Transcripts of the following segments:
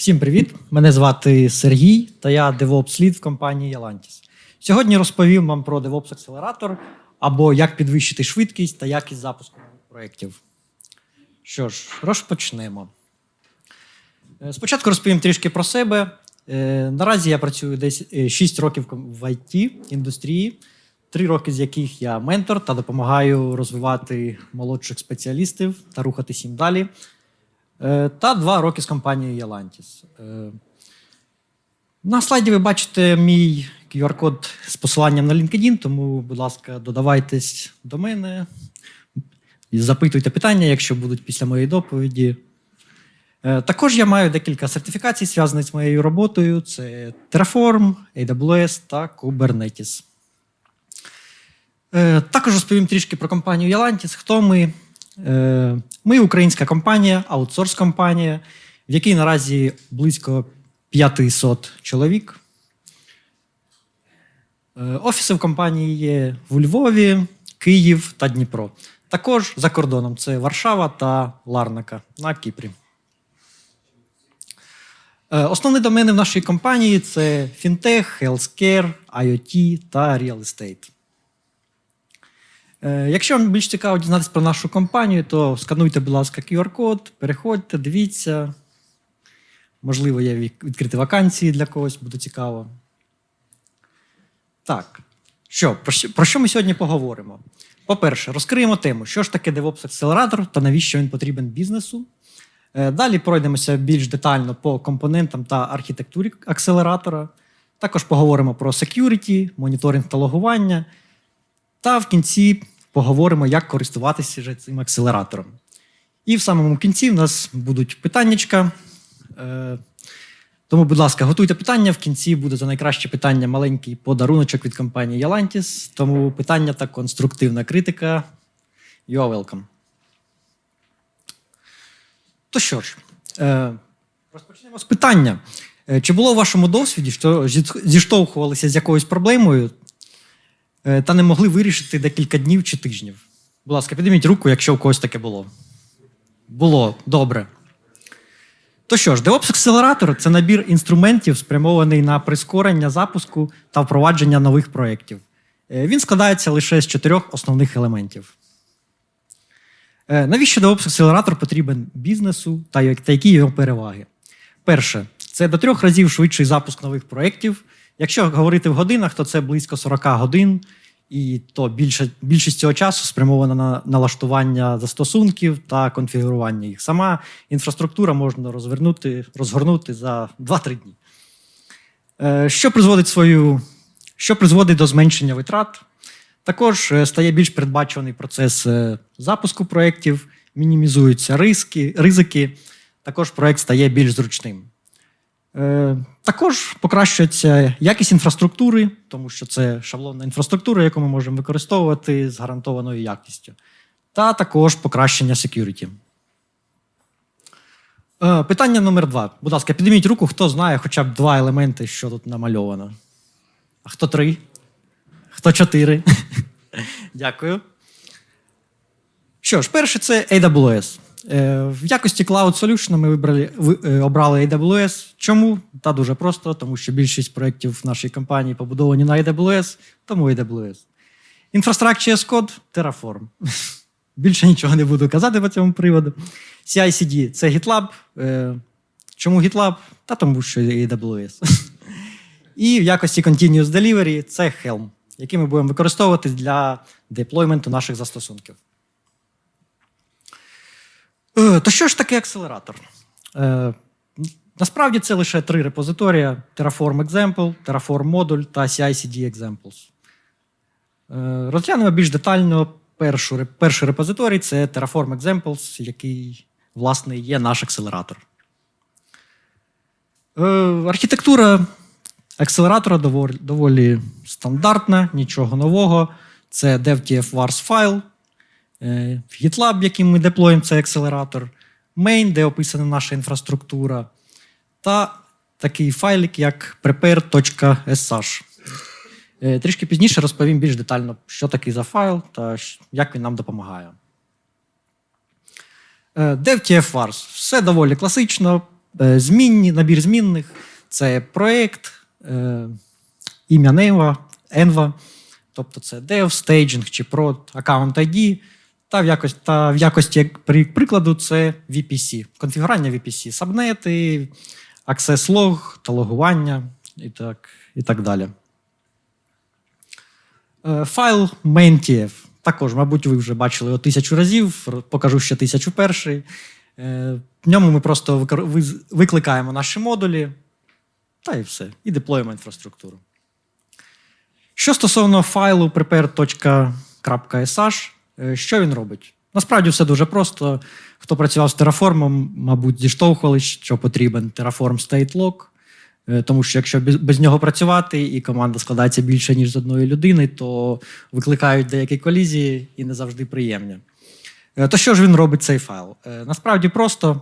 Всім привіт! Мене звати Сергій, та я DevOps Lead в компанії Yalantis. Сьогодні розповім вам про DevOps Accelerator або як підвищити швидкість та якість запуску проєктів. Що ж, розпочнемо. Е, Спочатку розповім трішки про себе. Е, Наразі я працюю десь 6 років в IT індустрії, 3 роки з яких я ментор та допомагаю розвивати молодших спеціалістів та рухатись їм далі. Е, Та 2 роки з компанією Yalantis. Е, На слайді ви бачите мій QR-код з посиланням на LinkedIn, тому, будь ласка, додавайтесь до мене і запитуйте питання, якщо будуть після моєї доповіді. Е, Також я маю декілька сертифікацій, зв'язаних з моєю роботою: це Terraform, AWS та Kubernetes. Також розповім трішки про компанію Yalantis. Хто ми? Е, Ми українська компанія, аутсорс-компанія, в якій наразі близько 500 чоловік. Е, Офіси в компанії є в Львові, Київ та Дніпро. Також за кордоном це Варшава та Ларнака на Кіпрі. Е, Основні домени в нашій компанії це фінтех, healthcare, IoT та real estate. Е, Якщо вам більш цікаво дізнатися про нашу компанію, то скануйте, будь ласка, QR-код, переходьте, дивіться. Можливо, є відкриті вакансії для когось, буде цікаво. Так, що, про, що, ми сьогодні поговоримо? По-перше, розкриємо тему, що ж таке DevOps акселератор та навіщо він потрібен бізнесу. Е, Далі пройдемося більш детально по компонентам та архітектурі акселератора. Також поговоримо про security, моніторинг та логування. Та в кінці поговоримо, як користуватися цим акселератором. І в самому кінці в нас будуть питаннячка. Е, Тому, будь ласка, готуйте питання. В кінці буде за найкраще питання маленький подаруночок від компанії Yalantis. Тому питання та конструктивна критика. You are welcome. То що ж, е, розпочнемо з питання. Е, Чи було у вашому досвіді, що зіштовхувалися з якоюсь проблемою та не могли вирішити декілька днів чи тижнів? Будь ласка, підніміть руку, якщо у когось таке було. Було, добре. То що ж, DevOps Accelerator – це набір інструментів, спрямований на прискорення запуску та впровадження нових проєктів. Е, Він складається лише з чотирьох основних елементів. Е, Навіщо DevOps Accelerator потрібен бізнесу та які його переваги? Перше, це до трьох разів швидший запуск нових проєктів. Якщо говорити в годинах, то це близько 40 годин, і то більше, більшість цього часу спрямована на налаштування застосунків та конфігурування їх. Сама інфраструктура можна розвернути, розгорнути за 2-3 дні. Е, Що призводить, свою, що призводить до зменшення витрат? Також е, стає більш передбачуваний процес е, запуску проєктів, мінімізуються риски, ризики, також проєкт стає більш зручним. Е, Також покращується якість інфраструктури, тому що це шаблонна інфраструктура, яку ми можемо використовувати з гарантованою якістю. Та також покращення security. Е, Питання номер два. Будь ласка, підніміть руку, хто знає хоча б два елементи, що тут намальовано. А хто три? Хто чотири? Дякую. Що ж, перше це AWS. Е, В якості Cloud Solution ми вибрали, е, обрали AWS. Чому? Та дуже просто, тому що більшість проєктів в нашій компанії побудовані на AWS, тому AWS. Infrastructure as Code – Terraform. Більше нічого не буду казати по цьому приводу. CI-CD – це GitLab. Е, Чому GitLab? Та тому що AWS. І в якості Continuous Delivery це Helm, який ми будемо використовувати для деплойменту наших застосунків. Е, То що ж таке акселератор? Е, Насправді це лише три репозиторія: Terraform Example, Terraform Module та CI-CD Examples. Е, Розглянемо більш детально першу, перший репозиторій це Terraform Examples, який, власне, є наш акселератор. Е, Архітектура акселератора доволі, доволі стандартна, нічого нового. Це DevTF Vars файл, GitLab, яким ми деплоїмо цей акселератор, main, де описана наша інфраструктура, та такий файлик, як prepare.sh. Е, Трішки пізніше розповім більш детально, що такий за файл та як він нам допомагає. Е, DevTF Vars. Все доволі класично. е, змінні, набір змінних, це проєкт, е, ім'я Нейва, Enva, тобто це dev, staging чи prod, account ID, та в якості, та в якості як при- прикладу, це VPC, конфігурування VPC, сабнети, access log, та логування і так, і так далі. Е, Файл main.tf. Також, мабуть, ви вже бачили його тисячу разів, покажу ще тисячу перший. Е, В ньому ми просто викликаємо наші модулі, та і все. І деплоїмо інфраструктуру. Що стосовно файлу prepare.sh, що він робить? Насправді все дуже просто. Хто працював з Terraform, мабуть, зіштовхували, що потрібен Terraform State Log. Е, Тому що якщо без, нього працювати і команда складається більше, ніж з одної людини, то викликають деякі колізії і не завжди приємні. Е, То що ж він робить цей файл? Е, Насправді просто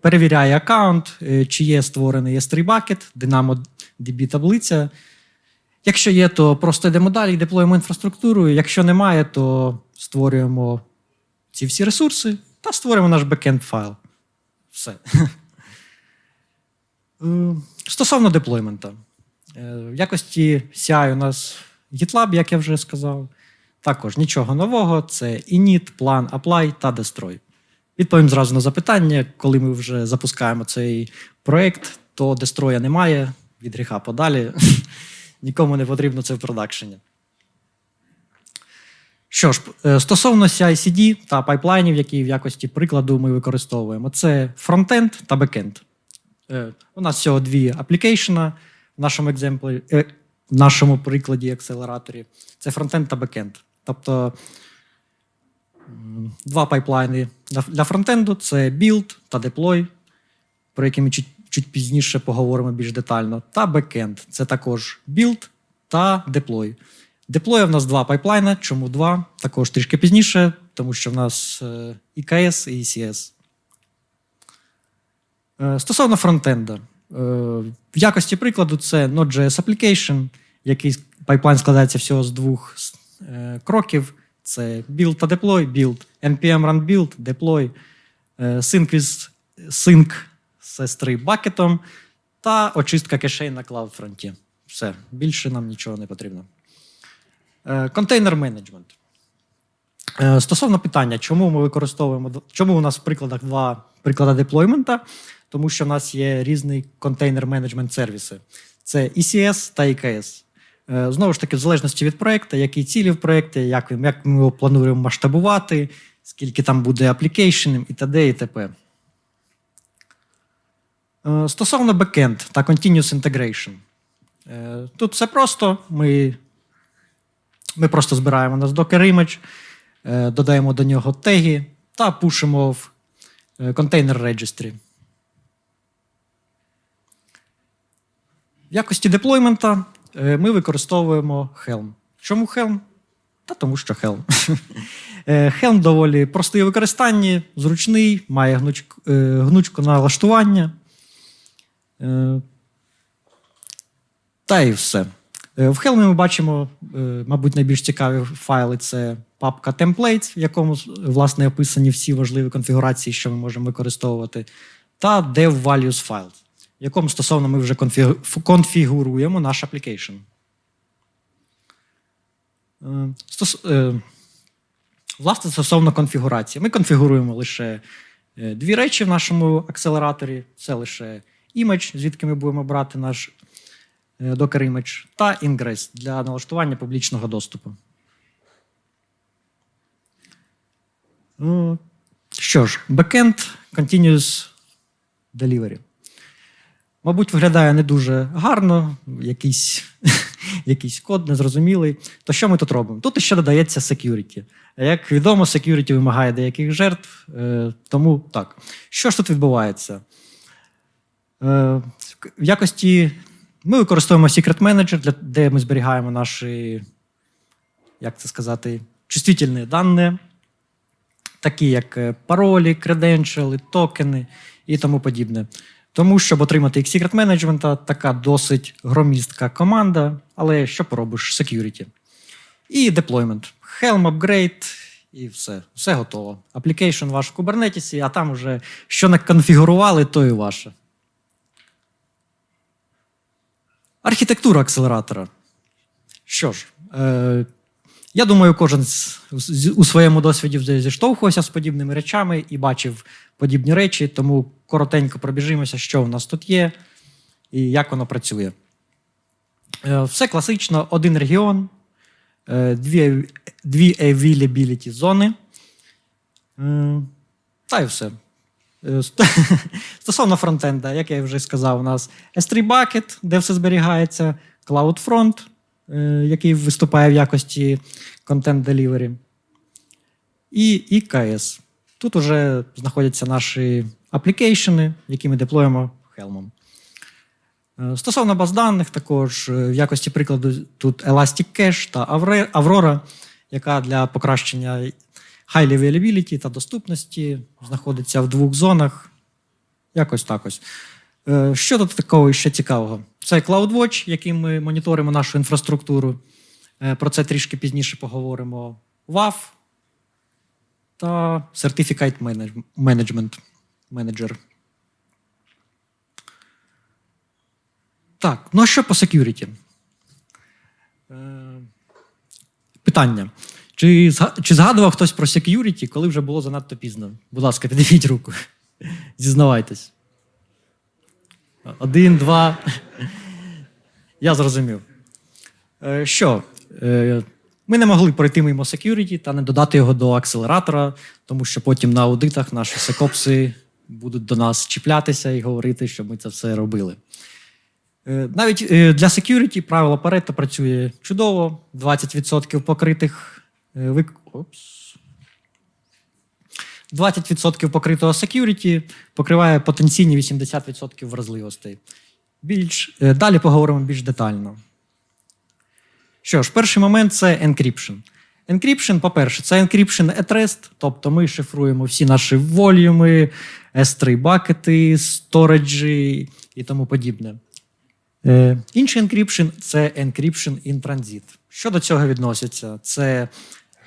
перевіряє аккаунт, е, чи є створений S3 bucket, DynamoDB таблиця. Якщо є, то просто йдемо далі і деплоїмо інфраструктуру. Якщо немає, то створюємо ці всі ресурси та створюємо наш бекенд файл. Все. Е, Стосовно деплоймента. Е, В якості CI у нас GitLab, як я вже сказав. Також нічого нового. Це init, plan, apply та destroy. Відповім зразу на запитання, коли ми вже запускаємо цей проєкт, то дестроя немає, від гріха подалі. Нікому не потрібно це в продакшені. Що ж, е, стосовно CI-CD та пайплайнів, які в якості прикладу ми використовуємо, це фронтенд та бекенд. Е, У нас всього дві аплікейшена в нашому екземплі, е, в нашому прикладі акселераторі. Це фронтенд та бекенд. Тобто два пайплайни для, фронтенду це build та deploy, про які ми чуть, чуть пізніше поговоримо більш детально. Та бекенд це також build та deploy. Деплоя в нас два пайплайни. Чому два? Також трішки пізніше, тому що в нас е, EKS і ECS. Е, Стосовно фронтенда, е, в якості прикладу це Node.js Application, який пайплайн складається всього з двох кроків: це build та deploy, build, npm run build, deploy, sync with sync з S3 бакетом та очистка кешей на CloudFront. Все, більше нам нічого не потрібно. Е, Контейнер менеджмент. Е, Стосовно питання, чому ми використовуємо чому у нас в прикладах два приклади деплоймента, тому що в нас є різний контейнер менеджмент сервіси. Це ECS та EKS. Е, Знову ж таки, в залежності від проекту, які цілі в проєкті, як, як ми його плануємо масштабувати, скільки там буде аплікейшенів і т.д. і т.п. Стосовно бекенд та Continuous Integration. Тут все просто. Ми ми просто збираємо Docker image, е, додаємо до нього теги та пушимо в е, контейнер registry. В якості деплоймента е, ми використовуємо Helm. Чому Helm? Та тому що Helm. Helm доволі простий у використанні, зручний, має гнучку, гнучку налаштування. Та і все. Е, В Helm ми бачимо, е, мабуть, найбільш цікаві файли це папка templates, в якому власне описані всі важливі конфігурації, що ми можемо використовувати, та dev file, в якому стосовно ми вже конфігуруємо наш application. Е, Власне, стосовно конфігурації. Ми конфігуруємо лише дві речі в нашому акселераторі: це лише імідж, звідки ми будемо брати наш Docker Image, та Ingress для налаштування публічного доступу. Ну, Що ж, backend Continuous Delivery. Мабуть, виглядає не дуже гарно, якийсь, якийсь код незрозумілий. То що ми тут робимо? Тут ще додається security. Як відомо, security вимагає деяких жертв, е, тому так. Що ж тут відбувається? Е, В якості ми використовуємо Secret Manager, де ми зберігаємо наші, як це сказати, чувствительні дані, такі як е, паролі, креденшали, токени і тому подібне. Тому, щоб отримати їх Secret Management, така досить громістка команда, але що поробиш? Security. І deployment. Helm upgrade, і все. Все готово. Application ваш в Kubernetes, а там вже що наконфігурували, то і ваше. Архітектура акселератора. Що ж, е, я думаю, кожен з, з- у своєму досвіді вже зіштовхувався з подібними речами і бачив подібні речі, тому коротенько пробіжимося, що у нас тут є і як воно працює. Е, Все класично: один регіон, е, дві, дві availability зони. Е, Та й все. Е, ст- Стосовно фронтенда, як я вже сказав, у нас S3 Bucket, де все зберігається, CloudFront, е, який виступає в якості Content Delivery, і IKS. Тут вже знаходяться наші аплікейшени, які ми деплоїмо Helm. Е, Стосовно баз даних, також в якості прикладу тут Elastic Cache та Aurora, яка для покращення high availability та доступності знаходиться в двох зонах. Якось так ось. Е, Що тут такого ще цікавого? Це CloudWatch, яким ми моніторимо нашу інфраструктуру. Е, Про це трішки пізніше поговоримо. WAF та Certificate Management Manager. Так, ну а що по security? Е, Питання. Чи, чи згадував хтось про security, коли вже було занадто пізно? Будь ласка, підійміть руку. Зізнавайтесь. Один, два. Я зрозумів. Е, Що? Е, Ми не могли пройти мимо security та не додати його до акселератора, тому що потім на аудитах наші секопси будуть до нас чіплятися і говорити, що ми це все робили. Е, Навіть для security правило Pareto працює чудово. 20% покритих вик... Опс. 20% покритого security покриває потенційні 80% вразливостей. Більш, е, далі поговоримо більш детально. Що ж, перший момент це encryption. Encryption, по-перше, це encryption at rest, тобто ми шифруємо всі наші волюми, S3 бакети, сториджі і тому подібне. Е, інший encryption – це encryption in transit. Що до цього відноситься? Це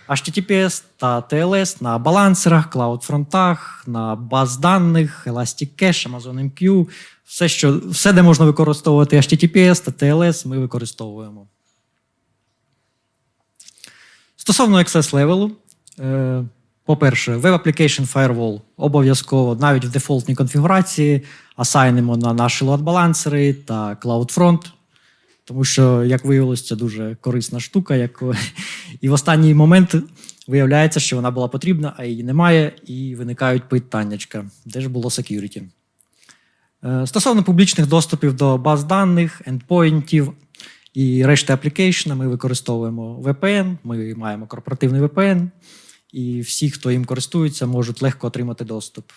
HTTPS та TLS на балансерах, клаудфронтах, на баз даних, Elastic Cache, Amazon MQ. Все, що, все, де можна використовувати HTTPS та TLS, ми використовуємо. Стосовно access левелу, по-перше, Web Application Firewall обов'язково навіть в дефолтній конфігурації асайнимо на наші лот-балансери та CloudFront, тому що, як виявилось, це дуже корисна штука. Як... І в останній момент виявляється, що вона була потрібна, а її немає, і виникають питаннячка, де ж було security. Е, Стосовно публічних доступів до баз даних, ендпоінтів і решти аплікейшена, ми використовуємо VPN, ми маємо корпоративний VPN, і всі, хто їм користується, можуть легко отримати доступ.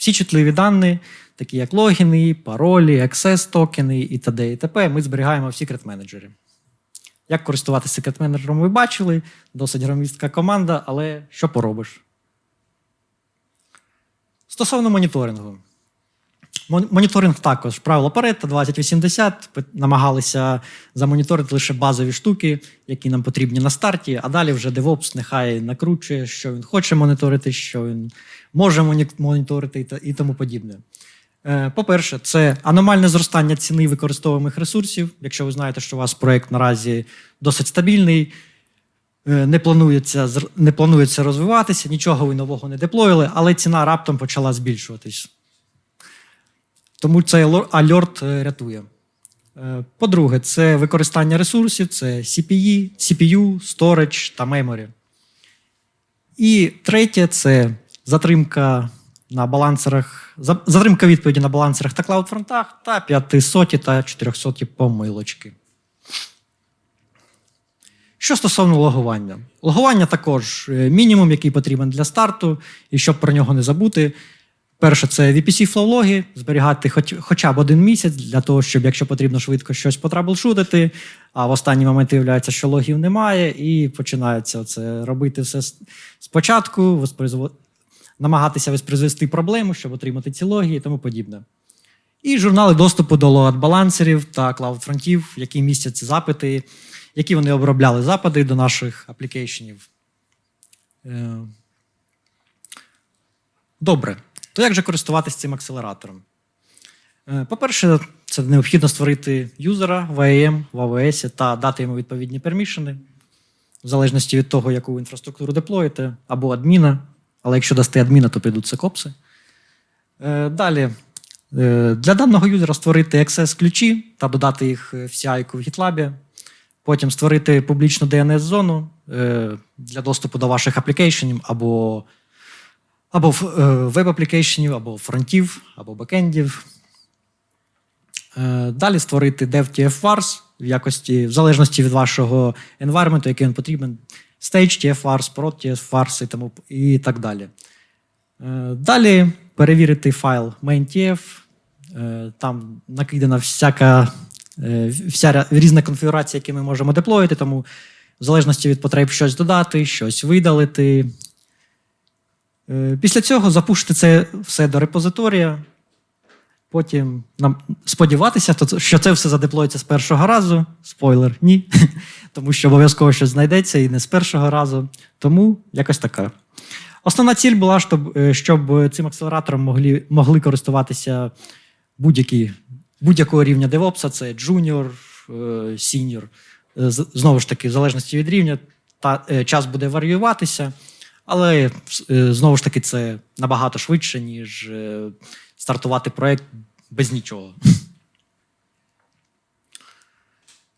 Всі чутливі дані, такі як логіни, паролі, access токени і т.д. і т.п. ми зберігаємо в Secret Manager. Як користуватися Secret Manager, ви бачили, досить громістка команда, але що поробиш? Стосовно моніторингу. Мон- Моніторинг також. Правило Pareto 2080 пи- намагалися замоніторити лише базові штуки, які нам потрібні на старті, а далі вже DevOps нехай накручує, що він хоче моніторити, що він може моні- моніторити і тому подібне. Е, По-перше, це аномальне зростання ціни використовуємих ресурсів. Якщо ви знаєте, що у вас проєкт наразі досить стабільний, е, не планується, не планується розвиватися, нічого ви нового не деплоїли, але ціна раптом почала збільшуватись. Тому цей альорт е, рятує. Е, По-друге, це використання ресурсів, це CPE, CPU, storage та memory. І третє це затримка на балансерах, затримка відповіді на балансерах та клаудфронтах та 500 та 400 помилочки. Що стосовно логування, логування також е, мінімум, який потрібен для старту, і щоб про нього не забути. Перше, це VPC Flow зберігати хоч, хоча б один місяць для того, щоб, якщо потрібно швидко щось потраблшутити, а в останній момент виявляється, що логів немає, і починається це робити все спочатку, воспроизво- намагатися воспроизвести проблему, щоб отримати ці логи і тому подібне. І журнали доступу до лоад-балансерів та клауд-фронтів, які містять запити, які вони обробляли запити до наших аплікейшенів. Е, Добре. То як же користуватися цим акселератором? Е, По-перше, це необхідно створити юзера в IAM, в AWS та дати йому відповідні пермішени, в залежності від того, яку інфраструктуру деплоїте, або адміна. Але якщо дасте адміна, то підуть секопси. Е, Далі, е, для даного юзера створити access ключі та додати їх в CI в GitLab. Потім створити публічну DNS-зону для доступу до ваших аплікейшенів або, або веб-аплікейшенів, або фронтів, або бекендів. Е, Далі створити DevTF-Vars в якості, в залежності від вашого environment, який він потрібен. Stage TF-Vars, Prod TF-Vars і, тому, і так далі. Е, Далі перевірити файл main.tf. Е, Там накидана всяка е, вся різна конфігурація, які ми можемо деплоїти, тому в залежності від потреб щось додати, щось видалити. Е, Після цього запушити це все до репозиторія. Потім нам сподіватися, що це все задеплоїться з першого разу. Спойлер, ні. Тому що обов'язково щось знайдеться і не з першого разу. Тому якось така. Основна ціль була, щоб, е, щоб цим акселератором могли, могли користуватися будь-які, будь-якого рівня DevOps, це junior, е. Е, Знову ж таки, в залежності від рівня, та, час буде варіюватися, але е, знову ж таки це набагато швидше, ніж е, стартувати проект без нічого.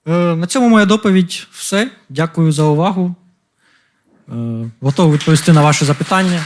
Е, На цьому моя доповідь все. Дякую за увагу. Готовий відповісти на ваші запитання.